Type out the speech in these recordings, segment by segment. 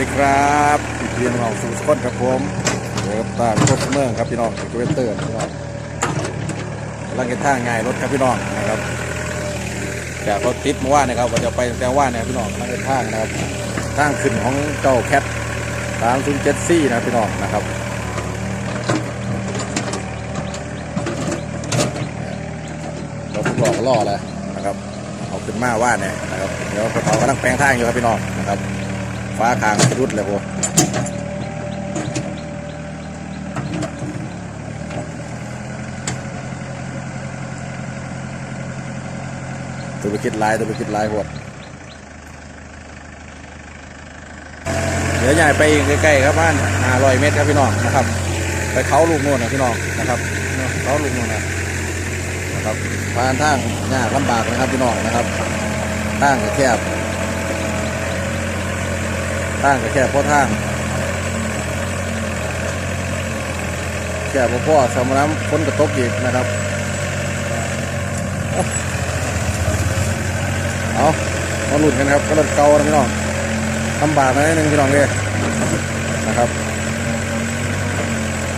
ดีครับเพียงเราสู่สกอนครับผมเดินตามรเมืองครับพี่น้องเวเตอร์พี่น้องกำลังจะท่างง่ายรถครับพี่น้องนะครับจากรถติดเมื่อวานนะครับว่าจะไปแต่ว่าเนี่ยพี่น้องกำลังจะท่างนะครับท่างขึ้นของเจ้าแคทสามศูนย์เจ็ดซี่นะพี่น้องนะครับเราทุกหลอกล่อแล้วนะครับเอาขึ้นมาว่าเนี่ยนะครับเดี๋ยวเขากำลังแปลงทางอยู่ครับพี่น้องนะครับ ฟ้าคางรุดเลยพวกตัวไปคิดลายตัวไปคิดลายหดเดี๋ยวใหญ่ไปอีกใกล้ๆครับบ้านห้าร้อยเมตรครับพี่น้องนะครับ ไปเขาลูกโน่นนะพี่น้องนะครับเขาลูกโน่นนะนะครับผ่านทางยากลำบากนะครับพี่น้องนะครับทางแคบ ทางก็แค่พอทางแค่พอพ่อสำน้ำคนกระตกอีกนะครับ เอามาหลุดกันครับก็รถเก่าพี่น้องลำบากหนิดนึงพี่น้องเลยนะครับ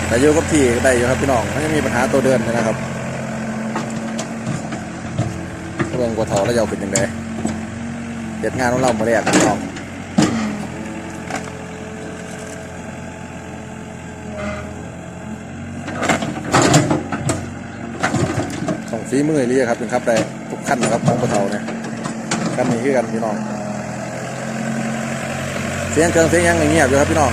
แต่อยู่กับที่ก็ได้อยู่ครับพี่น้องไม่มีปัญหาตัวเดินนะครับเรื่องกว่าเถาแล้วยาวเป็นยังไงเด็ดงานของเรามาแรกพี่น้อง ฝีมือเรียครับเป็นครับได้ทุกขั้นนะครับของปะเทาเนี่ยขั้นนี้คือกันพี่น้องเสียงเครื่องเสียงยังเงียบอยู่ครับพี่น้อง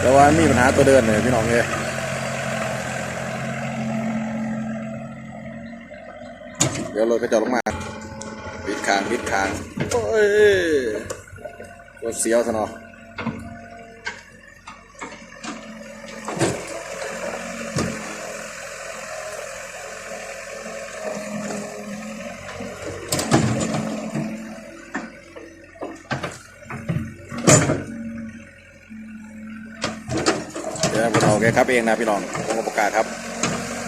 แล้วว่ามีปัญหาตัวเดินเลยพี่น้องเลยเดี๋ยวรถก็จะลงมา ปิดคางปิดคางโอ้ยรถเสียวซะเนาะเดี๋ยวเราแกครับเองนะพี่น้องผมประกาศครับ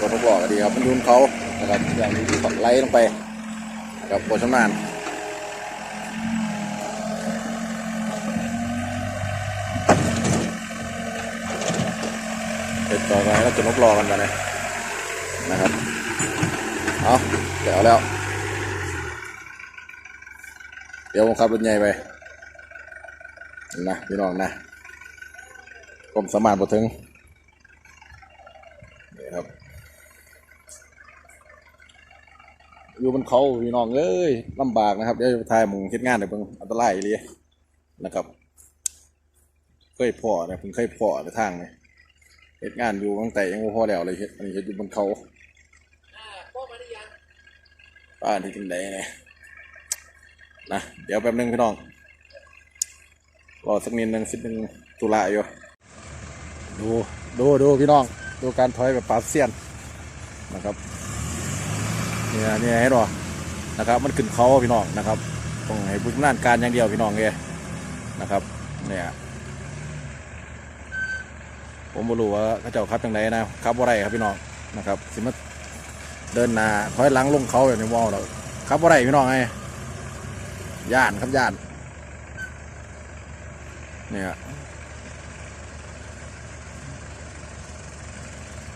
รถผมบอกก็ดีครับมันยุนเขานะครับอย่างนี้ที่ไล่ลงไปนะครับบนชำนาญ เสร็จต่อไปแล้วจะนกรอกันกันเลยนะครับเอาเดี๋ยวแล้ว เดี๋ยวผมขับรถใหญ่ไปนะพี่น้องนะผมสามารถบถึงนี่ครับอยู่บนเขาพี่น้องเอ้ยลำบากนะครับเดี๋ยวทายมึงเฮ็ดงานเดี๋ยวเพิ่งอันตรายเลยนะครับ เคยพ่อนะเพิ่งเคยพ่อในทางเลย เหตุงานอยู่ตั้งแต่ยังบ่พอแล้วเลยเฮ็ดอันนี้เฮ็ดอยู่บนเขาป้านที่ถึงไหนเนี่ยนะเดี๋ยวแป๊บนึงพี่น้องรอสักนิดนึงสิบนึงตุลาอยู่ดูดูดูพี่น้อง ดูการถอยแบบปราบเสียนนะครับเนี่ยเนี่ยให้รอนะครับ มันขึ้นเขาพี่น้องนะครับต้องให้บุญนานการอย่างเดียวพี่น้องเลยนะครับเนี่ย ผมบ่รู้ว่าเขาเจ้าขับยังไงนะครับบ่าไรครับพี่น้องนะครับสิมาเดินหน้าถอยหลังลงเขาแบบนี้มองเราขับบ่าไรพี่น้องไงย่านครับย่านเนี่ย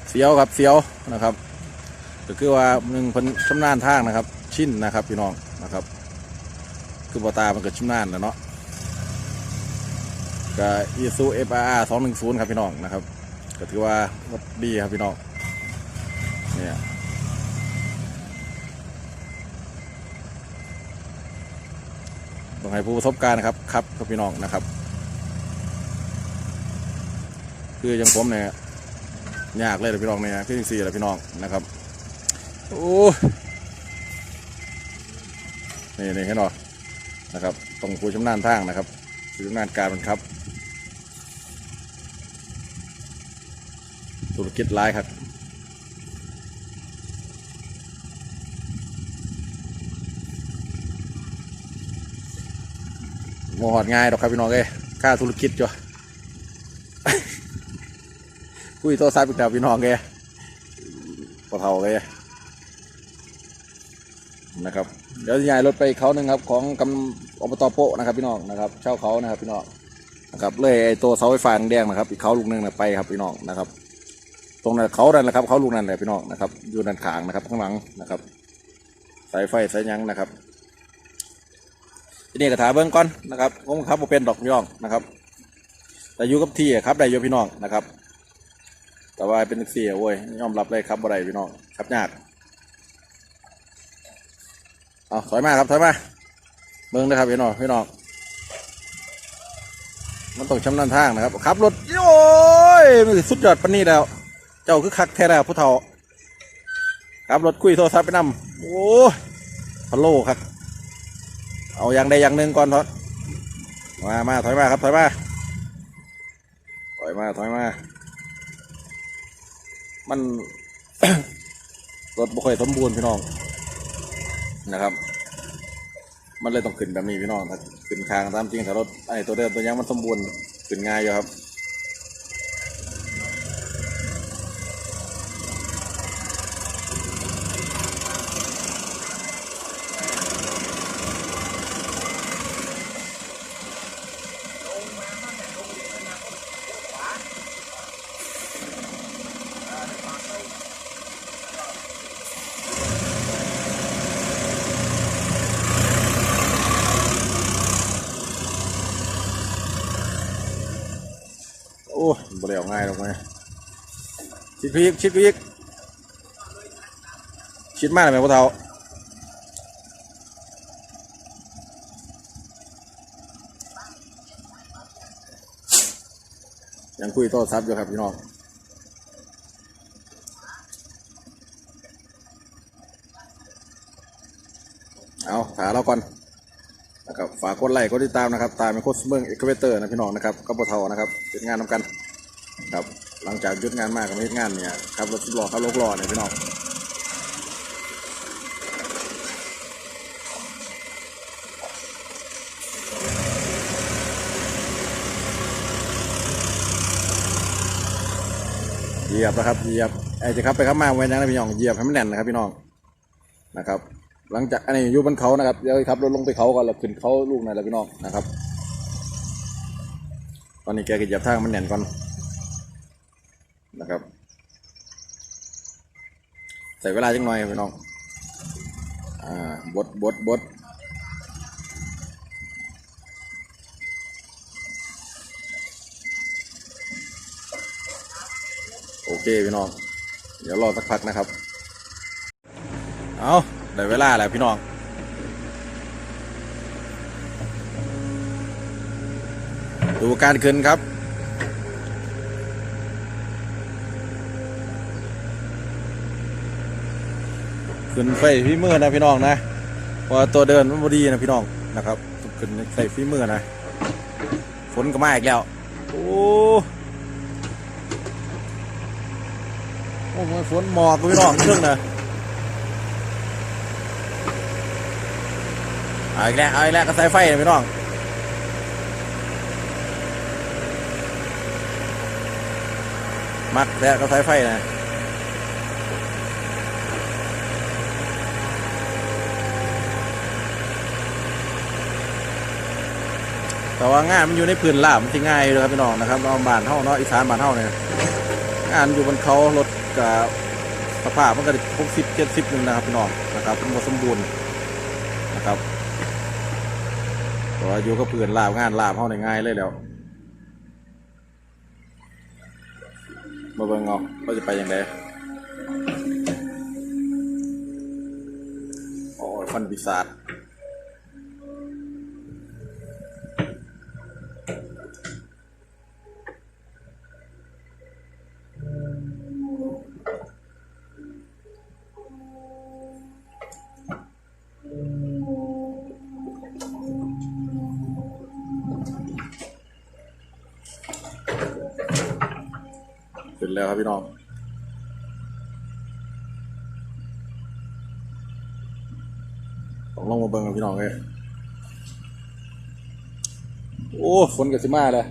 เสียวครับเสียวนะครับก็คือว่าหนึ่งพิ่นชำนาญทางนะครับ ชินนะครับพี่น้องนะครับ คือบ่ตามันก็ชำนาญแล้วเนาะ กับอีซูเอฟอาร์สองหนึ่งศูนย์ครับพี่น้องนะครับก็ถือว่ารถดีครับพี่น้องเนี่ยต้องให้ผู้ประสบการณ์นะครับครับกับพี่น้องนะครับ คืออย่างผมเนี่ยยากเลยเลยพี่น้องเนี่ยคือสี่เลยพี่น้องนะครับโอ้นี่นี่เห็นหรอนะครับต้องผู้ชำนาญทางนะครับผู้ชำนาญการมันครับ ธุรกิจร้ายครับมหอดง่ายดอกครับพี่น้องเอ้ค่าธุรกิจจ้ะคุยโทรศัพท์อีกแล้วพี่น้องเอ้ยอเทาเลยนะครับ เดี๋ยวจะย้ายรถไปเขาหนึ่งครับ ของกำอบตโปะนะครับ พี่น้องนะครับ เช่าเขานะครับ พี่น้องนะครับเลยไอ้ตัวเสาไฟฟ้าแดงนะครับ อีกเขาลูกหนึงนะไปครับพี่น้องนะครับ ตรงนั้นเขาดันแหละครับ เขาลูกนั้นแหละพี่น้องนะครับ อยู่ด้านขางนะครับ ข้างหลังนะครับ สายไฟสายยังนะครับทีนี้ก็ถามเบื้องก่อนนะครับผมครับผมเป็นดอกพี่น้องนะครับ แต่อยู่กับที่ครับได้อยู่พี่น้องนะครับ แต่ว่าเป็นเสียโว้ยยอมรับเลยครับบ่ได้พี่น้องครับยากเอาถอยมาครับถอยมาเบิ่งนะครับพี่น้องพี่น้องมันต้องชำนาญทางนะครับขับรถโอ้ยมันสุดยอดปนนี้แล้ว เจ้าคือคักแท้แล้วผู้เฒ่าขับรถคุยโทรศัพท์ไปนำโอ้ยพะโลครับ เอาอย่างใดอย่างหนึ่งก่อนทอดมามาถอยมาครับถอยมาถอยมาถอยมา มันรถบ่ค่อยสมบูรณ์พี่น้องนะครับ มันเลยต้องขึ้นแบบนี้พี่น้องถ้าขึ้นคางตามจริงถ้ารถไอ้ตัวเดิมตัวยังมันสมบูรณ์ขึ้นง่ายอยู่ครับ โอ้ยบ่ได้เอาง่ายหรอกไงชิดพีกชิดพีกชิดมากเลยไหมพวกเรายังคุยโต้ซับอยู่ครับพี่น้องเอาถาเราก่อน นะครับฝากกดไลค์กดติดตามนะครับ ตามเป็นโค้ชเมืองเอ็กเวเตอร์นะพี่น้องนะครับก็บเทานะครับเป็นงานทำกันครับหลังจากหยุดงานมากกับไม่งานเนี่ยครับรถสิบล้อครับรถล้อเนี่ยพี่น้องเหยียบนะครับเหยียบไอ้จะครับไปครับมาไว้ยังนะพี่น้องเหยียบให้มันแน่นนะครับพี่น้องนะครับ หลังจากอันนี้อยู่บนเขานะครับเดี๋ยวขับรถลงไปเขาก่อนแล้วขึ้นเขาลูกหน่อยแล้วพี่น้องนะครับ ตอนนี้แกก็เหยียบทางมันแน่นก่อนนะครับ ใส่เวลาจังหน่อยพี่น้องอ่าบดบดบดโอเคพี่น้อง เดี๋ยวรอสักพักนะครับ เอา ได้เวลาแล้วพี่น้อง ดูการขึ้นครับขึ้นไฟฝีมือนะพี่น้องนะพราะว่าตัวเดินมันบดีนะพี่น้องนะครับขึ้นใส่ฝีมือนะฝนก็มาอีกแล้วโอ้โอ้ยฝนหมอกพี่น้องเครื่องนะ เอาอีกแล้วเอาอีกแล้วก็ใส่ไฟนะพี่น้องมักแล้วก็ใช้ไฟนะแต่ว่างานมันอยู่ในพื้นลาบมันที่ง่ายเลยครับพี่น้องนะครับเราบานเท่าเนาะอีสานบานเท่าเนี่ยงานอยู่บนเขารถกับสภาพมันก็หกสิบเจ็ดสิบหนึ่งนะครับพี่น้องนะครับเป็นสมบูรณ์นะครับ แต่ว่าอยู่กับพื้นลาบงานลาบเข้าในง่ายเลยแล้วมาเบิ่งเอาเขาจะไปยังไงอ๋อฟันปีศาจ แล้วครับพี่น้อง ลองลงมาเบิ้งกับพี่น้องเลยโอ้ฝนกับสิมาเลย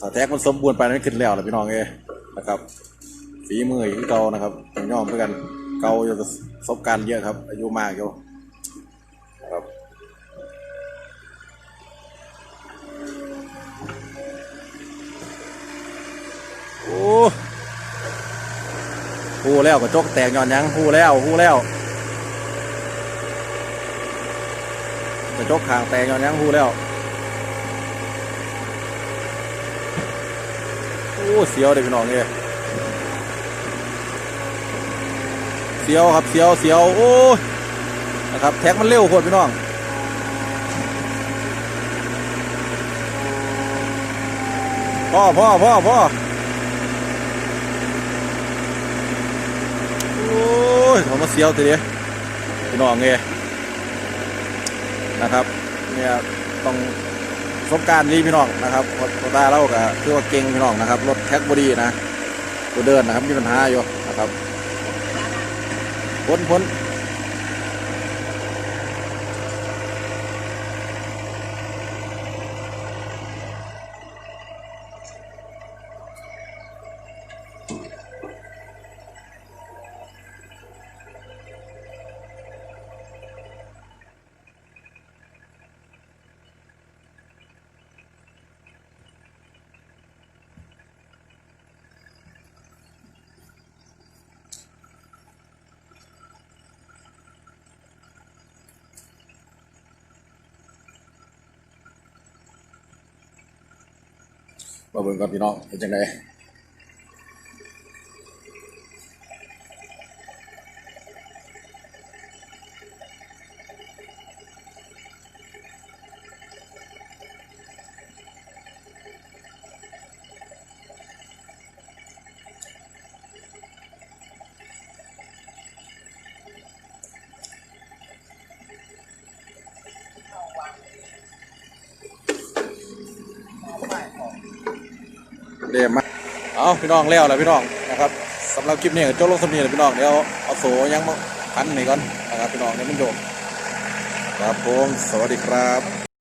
ถ้าแท็กมันสมบูรณ์ไปนั้นขึ้นแล้วแหละพี่น้องเอ้นะครับ ฝีมือที่างเก่านะครับต้องยอมเพื่อกันเก่าอยู่ประสบการณ์เยอะครับ อายุมากอยู่ครับโอ้หูแล้วกระจกแตกย้อนยังหูแล้วหูแล้วกระจกขางแตกย้อนยังหูแล้วโอ้เสียวเด็กพี่น้องเนี่ย เสียวครับเสียวเสียวโอ้ยนะครับแท็กมันเร็วโคตรพี่น้องพ่อพ่อพ่อพ่อโอ้ยเขามาเสียวทีเดียวพี่น้องเงนะครับเนี่ยต้องประสบการณ์ดีพี่น้องนะครับรถตาเราก็คือว่าเก่งพี่น้องนะครับรถแท็กบอดี้นะตัวเดินนะครับมีปัญหาอยู่นะครับ พ้นพ้น มาเบิ่งก่อนพี่น้องเป็นจังไดเรียมมา เอาพี่น้องแล้วแหละพี่น้องนะครับสำหรับคลิปนี้ก็จบลงสำเนียงพี่น้องเดี๋ยวเอาโสยังมาพันหน่อยก่อนนะครับพี่น้องเดี๋ยวมันโยกครับผมสวัสดีครับ